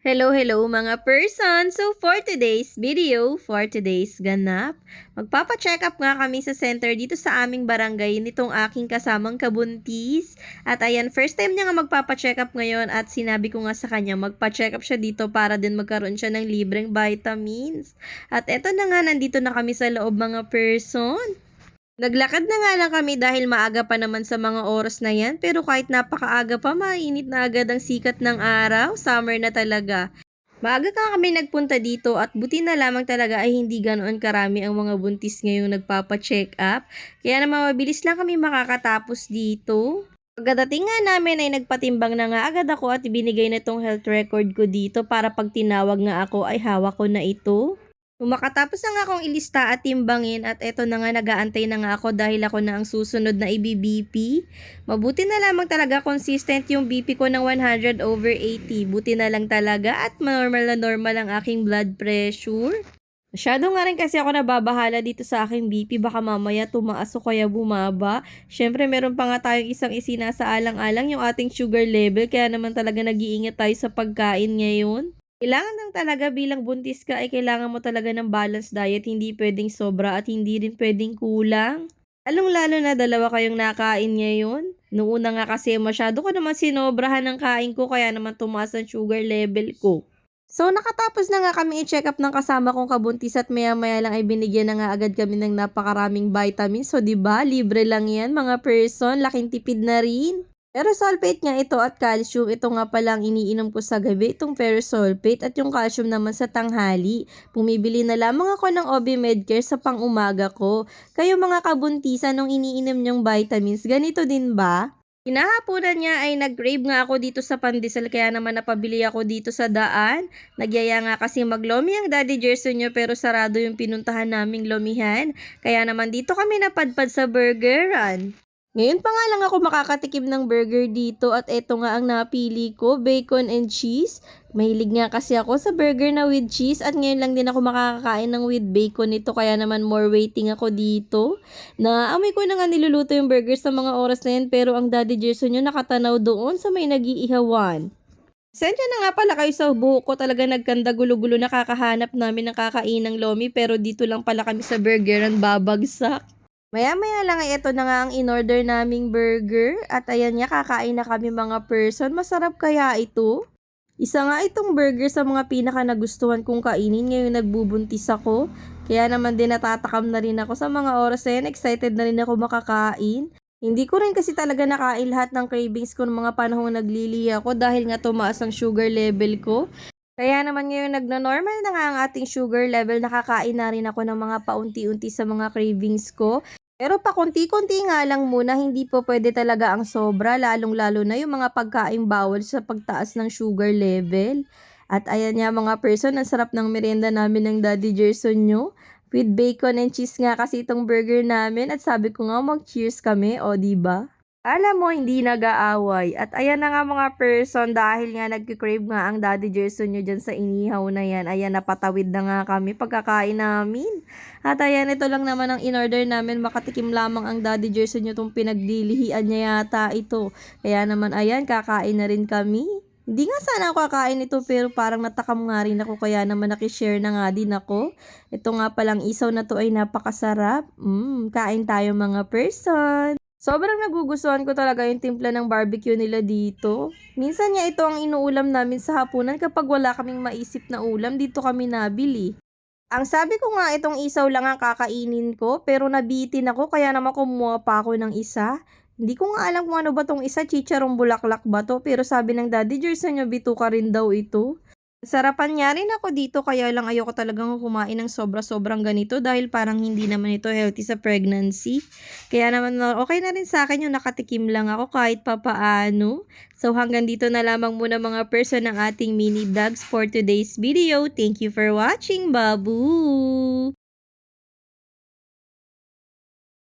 Hello, hello mga person! So for today's video, for today's ganap, magpapa-check up nga kami sa center dito sa aming barangay nitong aking kasamang kabuntis. At ayan, first time niya nga magpapa-check up ngayon at sinabi ko nga sa kanya magpa-check up siya dito para din magkaroon siya ng libreng vitamins. At eto na nga, nandito na kami sa loob mga person. Naglakad na nga lang kami dahil maaga pa naman sa mga oras na yan pero kahit napakaaga pa mainit na agad ang sikat ng araw, summer na talaga. Maaga ka kami nagpunta dito at buti na lamang talaga ay hindi ganoon karami ang mga buntis ngayong nagpapa-check up. Kaya naman mabilis lang kami makakatapos dito. Pagdating nga namin ay nagpatimbang na nga agad ako at ibinigay na tong health record ko dito para pag tinawag nga ako ay hawak ko na ito. Makatapos na nga akong ilista at timbangin at eto na nga nagaantay na nga ako dahil ako na ang susunod na i-BP. Mabuti na lamang talaga consistent yung BP ko ng 100 over 80. Buti na lang talaga at normal na normal ang aking blood pressure. Masyado nga rin kasi ako nababahala dito sa aking BP. Baka mamaya tumaas o kaya bumaba. Siyempre, meron pa nga tayong isang isinasaalang-alang yung ating sugar level. Kaya naman talaga nag-iingat tayo sa pagkain ngayon. Kailangan lang talaga bilang buntis ka ay kailangan mo talaga ng balanced diet. Hindi pwedeng sobra at hindi rin pwedeng kulang. Lalong-lalo na dalawa kayong nakain ngayon. Noong una nga kasi masyado ko naman sinobrahan ng kain ko kaya naman tumaas ang sugar level ko. So nakatapos na nga kami i-check up ng kasama kong kabuntis at maya maya lang ay binigyan na nga agad kami ng napakaraming vitamins. So ba libre lang yan mga person, laking tipid na rin. Pero sulfate nga ito at calcium, ito nga palang iniinom ko sa gabi, itong ferrosulfate at yung calcium naman sa tanghali. Pumibili na lamang ako ng OB Medcare sa pang-umaga ko. Kayo mga kabuntisan nung iniinom nyong vitamins, ganito din ba? Hinahaponan niya ay nag-grave nga ako dito sa pandesal kaya naman napabili ako dito sa daan. Nagyaya nga kasi maglomi ang daddy Gerson nyo pero sarado yung pinuntahan naming lomihan. Kaya naman dito kami napadpad sa burgeran. Ngayon pa nga lang ako makakatikim ng burger dito at eto nga ang napili ko, bacon and cheese. Mahilig nga kasi ako sa burger na with cheese at ngayon lang din ako makakakain ng with bacon nito kaya naman more waiting ako dito. Naamoy ko na nga niluluto yung burger sa mga oras na yan pero ang daddy Gerson nyo nakatanaw doon sa may nag-iihawan. Sensya na nga pala kayo sa buhok ko talaga nagkanda gulo-gulo nakakahanap namin ng kakain ng lomi pero dito lang pala kami sa burger ang babagsak. Maya-maya lang ay ito na nga ang in-order naming burger. At ayan niya, kakain na kami mga person. Masarap kaya ito? Isa nga itong burger sa mga pinaka nagustuhan kong kainin ngayon nagbubuntis ako. Kaya naman din natatakam na rin ako sa mga oras na yan. Excited na rin ako makakain. Hindi ko rin kasi talaga nakain lahat ng cravings ko ng mga panahong naglili ako dahil nga tumaas ang sugar level ko. Kaya naman ngayon nagno-normal na nga ang ating sugar level, nakakain na rin ako ng mga paunti-unti sa mga cravings ko. Pero pa konti-konti nga lang muna, hindi po pwede talaga ang sobra, lalong-lalo na yung mga pagkain bawal sa pagtaas ng sugar level. At ayan nga mga person, ang sarap ng merienda namin ng Daddy Gerson nyo. With bacon and cheese nga kasi itong burger namin at sabi ko nga mag-cheers kami, o ba? Alam mo, hindi nag-aaway. At ayan na nga mga person, dahil nga nagkikrave nga ang Daddy Gerson nyo dyan sa inihaw na yan. Ayan, napatawid na nga kami pagkakain namin. At ayan, ito lang naman ang in-order namin. Makatikim lamang ang Daddy Gerson nyo itong pinaglilihian niya yata ito. Kaya naman, ayan, kakain na rin kami. Hindi nga sana ako kakain ito pero parang natakam nga rin ako kaya naman nakishare na nga din ako. Ito nga palang isaw na to ay napakasarap. Mmm, kain tayo mga person. Sobrang nagugustuhan ko talaga yung timpla ng barbecue nila dito. Minsan nga ito ang inuulam namin sa hapunan kapag wala kaming maisip na ulam, dito kami nabili. Ang sabi ko nga itong isaw lang ang kakainin ko pero nabitin ako kaya naman kumuha pa ako ng isa. Hindi ko nga alam kung ano ba tong isa, chicharong bulaklak ba to pero sabi ng daddy Jerson nyo bituka rin daw ito. Sarapan niya rin ako dito kaya lang ayoko talagang kumain ng sobra-sobrang ganito dahil parang hindi naman ito healthy sa pregnancy. Kaya naman okay na rin sa akin yung nakatikim lang ako kahit papaano. So hanggang dito na lamang muna mga person ng ating mini vlogs for today's video. Thank you for watching, babu!